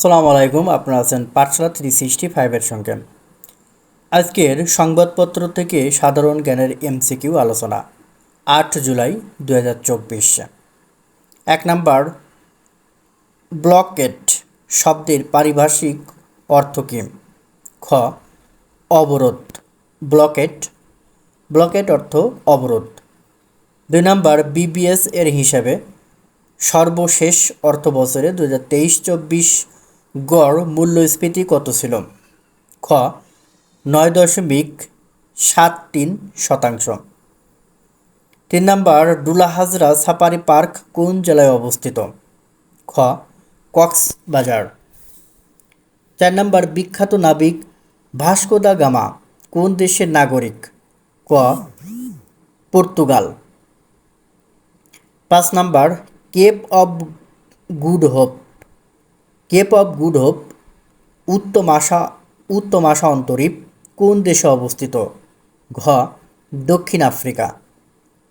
আসসালামু আলাইকুম, আপনারা আছেন পাঠশালা থ্রি সিক্সটি ফাইভের সঙ্গে। আজকের সংবাদপত্র থেকে সাধারণ জ্ঞানের এমসিকিউ আলোচনা, আট জুলাই দু এক নম্বর ব্লকেট শব্দের পারিভাষিক অর্থ কী? খ, অবরোধ। ব্লকেট ব্লকেট অর্থ অবরোধ। দুই নম্বর বিবিএস এর হিসাবে সর্বশেষ অর্থ বছরে দু হাজার তেইশ চব্বিশ গড় মূল্যস্ফীতি কত ছিল? খ, নয় দশমিক সাত তিন শতাংশ। তিন নম্বর ডুলাহাজরা সাফারি পার্ক কোন জেলায় অবস্থিত? খ, কক্সবাজার। চার নম্বর, বিখ্যাত নাবিক ভাস্কো দা গামা কোন দেশের নাগরিক? ক, পর্তুগাল। পাঁচ number, Cape of Good Hope Cape of Good Hope উত্তম আশা উত্তম আশা অন্তরীপ কোন দেশে অবস্থিত? ঘ, দক্ষিণ আফ্রিকা।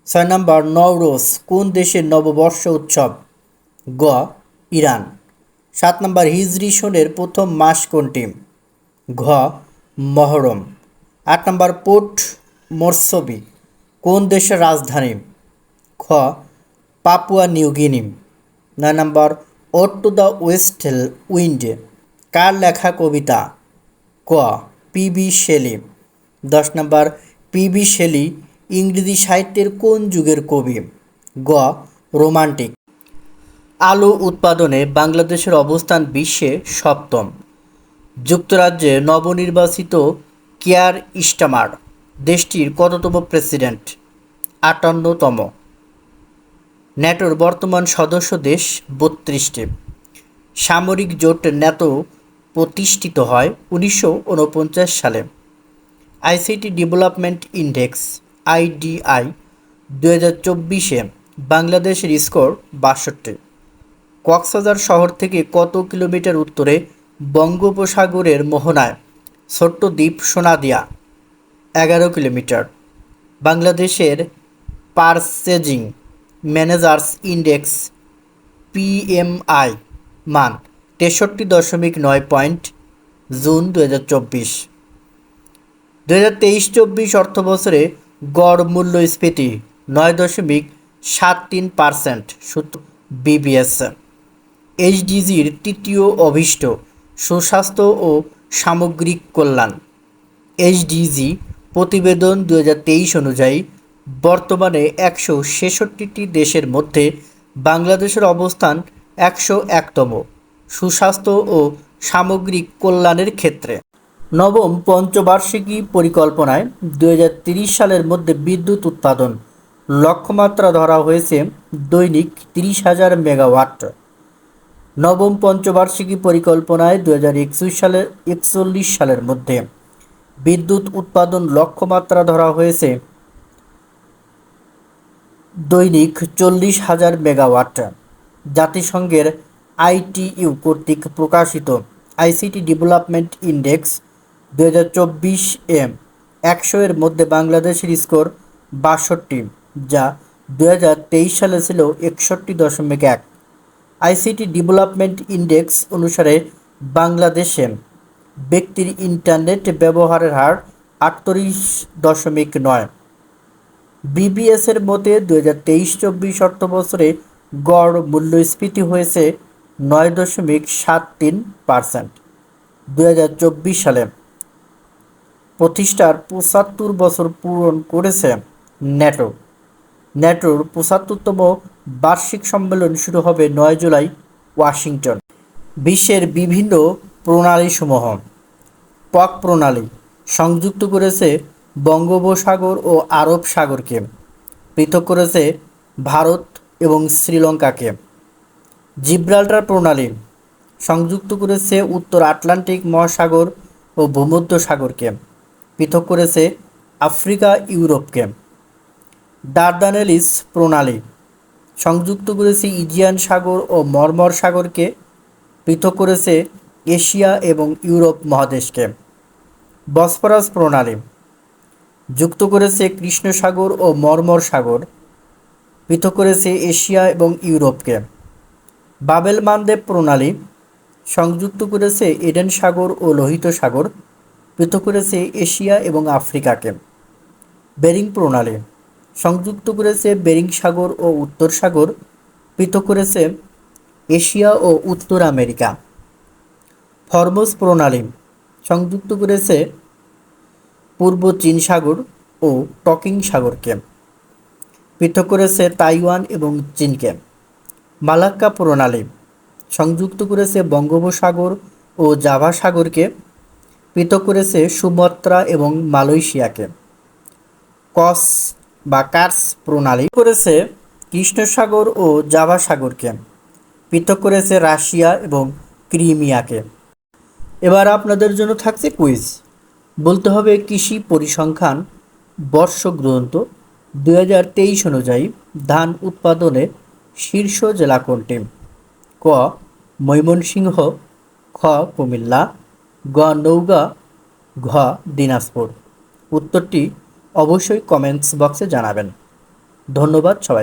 ছয় নম্বর, নওরোজ কোন দেশের নববর্ষ উৎসব? গ, ইরান। সাত নম্বর, হিজরি সনের প্রথম মাস কোনটি? ঘ, মহরম। আট নম্বর, পোর্ট মোরসবি কোন দেশের রাজধানী? খ, পাপুয়া নিউগিনি নয় number ode to the west wind, কার লেখা কবিতা? ক পিবি শেলি। দশ নম্বর পিবি শেলি ইংরেজি সাহিত্যের কোন যুগের কবি? গ, রোমান্টিক। আলু উৎপাদনে বাংলাদেশের অবস্থান বিশ্বে সপ্তম। যুক্তরাজ্যে নবনির্বাচিত কেয়ার ইস্টামার, দেশটির কততম প্রেসিডেন্ট? আটান্নতম। ন্যাটোর বর্তমান সদস্য দেশ বত্রিশটি। সামরিক জোট ন্যাটো প্রতিষ্ঠিত হয় উনিশশো উনপঞ্চাশ সালে। আইসিটি ডেভেলপমেন্ট ইন্ডেক্স, আইডিআই দু হাজার চব্বিশে বাংলাদেশের স্কোর বাষট্টি। কক্সবাজার শহর থেকে কত কিলোমিটার উত্তরে বঙ্গোপসাগরের মোহনায় ছোট্ট দ্বীপ সোনাদিয়া, এগারো কিলোমিটার। বাংলাদেশের পারচেজিং ম্যানেজার্স ইন্ডেক্স পিএমআই মান তেষট্টি দশমিক নয় পয়েন্ট জুন দু হাজার চব্বিশ। দু হাজার তেইশ চব্বিশ অর্থ বছরে গড় মূল্যস্ফীতি নয় দশমিক সাত তিন পার্সেন্ট, সূত্র বিবিএস। এইচডিজির তৃতীয় অভিষ্ট সুস্বাস্থ্য ও সামগ্রিক কল্যাণ। এইচডিজি প্রতিবেদন দু হাজার তেইশ অনুযায়ী বর্তমানে একশো ছেষট্টিটি দেশের মধ্যে বাংলাদেশের অবস্থান একশো একতম। সুস্বাস্থ্য ও সামগ্রিক কল্যাণের ক্ষেত্রে। নবম পঞ্চবার্ষিকী পরিকল্পনায় দু সালের মধ্যে বিদ্যুৎ উৎপাদন। লক্ষ্যমাত্রা ধরা হয়েছে দৈনিক তিরিশ হাজার মেগাওয়াট। নবম পঞ্চবার্ষিকী পরিকল্পনায় দু হাজার একচল্লিশ সালের একচল্লিশ সালের মধ্যে বিদ্যুৎ উৎপাদন লক্ষ্যমাত্রা ধরা হয়েছে দৈনিক চল্লিশ হাজার মেগাওয়াট। জাতিসংঘের আইটিইউ কর্তৃক প্রকাশিত আইসিটি ডেভেলপমেন্ট ইন্ডেক্স দু হাজার চব্বিশ এম একশো এর মধ্যে বাংলাদেশের স্কোর বাষট্টি, যা দু হাজার তেইশ সালে ছিল একষট্টি দশমিক এক। আইসিটি ডেভেলপমেন্ট ইন্ডেক্স অনুসারে বাংলাদেশে ব্যক্তির ইন্টারনেট ব্যবহারের হার আটত্রিশ দশমিক নয়। বিবিএসের মতে দু হাজার তেইশ চব্বিশ অর্থ বছরে গড় মূল্যস্ফীতি হয়েছে নয় দশমিক সাত তিন পার্সেন্ট। দু হাজার চব্বিশ সালে প্রতিষ্ঠার পঁচাত্তর বছর পূরণ করেছে ন্যাটো। ন্যাটোর পঁচাত্তরতম বার্ষিক সম্মেলন শুরু হবে নয় জুলাই, ওয়াশিংটন। বিশ্বের বিভিন্ন প্রণালীসমূহ। পক প্রণালী সংযুক্ত করেছে বঙ্গোপসাগর ও আরব সাগরকে পৃথক করেছে ভারত এবং শ্রীলঙ্কাকে। জিব্রাল্টার প্রণালী সংযুক্ত করেছে উত্তর আটলান্টিক মহাসাগর ও ভূমধ্য সাগরকে, পৃথক করেছে আফ্রিকা ইউরোপকে। ডারদানেলিস প্রণালী সংযুক্ত করেছে ইজিয়ান সাগর ও মর্মর সাগরকে, পৃথক করেছে এশিয়া এবং ইউরোপ মহাদেশকে। বসফরাস প্রণালী যুক্ত করেছে কৃষ্ণ সাগর ও মর্মর সাগর, পৃথক করেছে এশিয়া এবং ইউরোপকে। বাবেল মানদেব প্রণালী, সংযুক্ত করেছে এডেন সাগর ও লোহিত সাগর, পৃথক করেছে এশিয়া এবং আফ্রিকাকে। বেরিং প্রণালী, সংযুক্ত করেছে বেরিং সাগর ও উত্তর সাগর, পৃথক করেছে এশিয়া ও উত্তর আমেরিকা। ফরমোস প্রণালী, সংযুক্ত করেছে পূর্ব চীন সাগর ও টকিং সাগরকে। পৃথক করেছে তাইওয়ান এবং চীনকে। মালাক্কা প্রণালী সংযুক্ত করেছে বঙ্গোপসাগর ও জাভা সাগরকে। পৃথক করেছে সুমাত্রা এবং মালয়েশিয়াকে। কস বা কার্স প্রণালী করেছে কৃষ্ণসাগর ও জাভা সাগরকে। পৃথক করেছে রাশিয়া এবং ক্রিমিয়াকে। এবার আপনাদের জন্য থাকছে কুইজ। বলতে হবে কৃষি পরিসংখ্যান বর্ষ গ্রন্থ দুই হাজার তেইশ অনুযায়ী ধান উৎপাদনে শীর্ষ জেলা কোনটি? ক. ময়মনসিংহ, খ. কুমিল্লা, গ. নৌগাঁ ঘ. দিনাজপুর। উত্তরটি অবশ্যই কমেন্টস বক্সে জানাবেন। ধন্যবাদ সবাই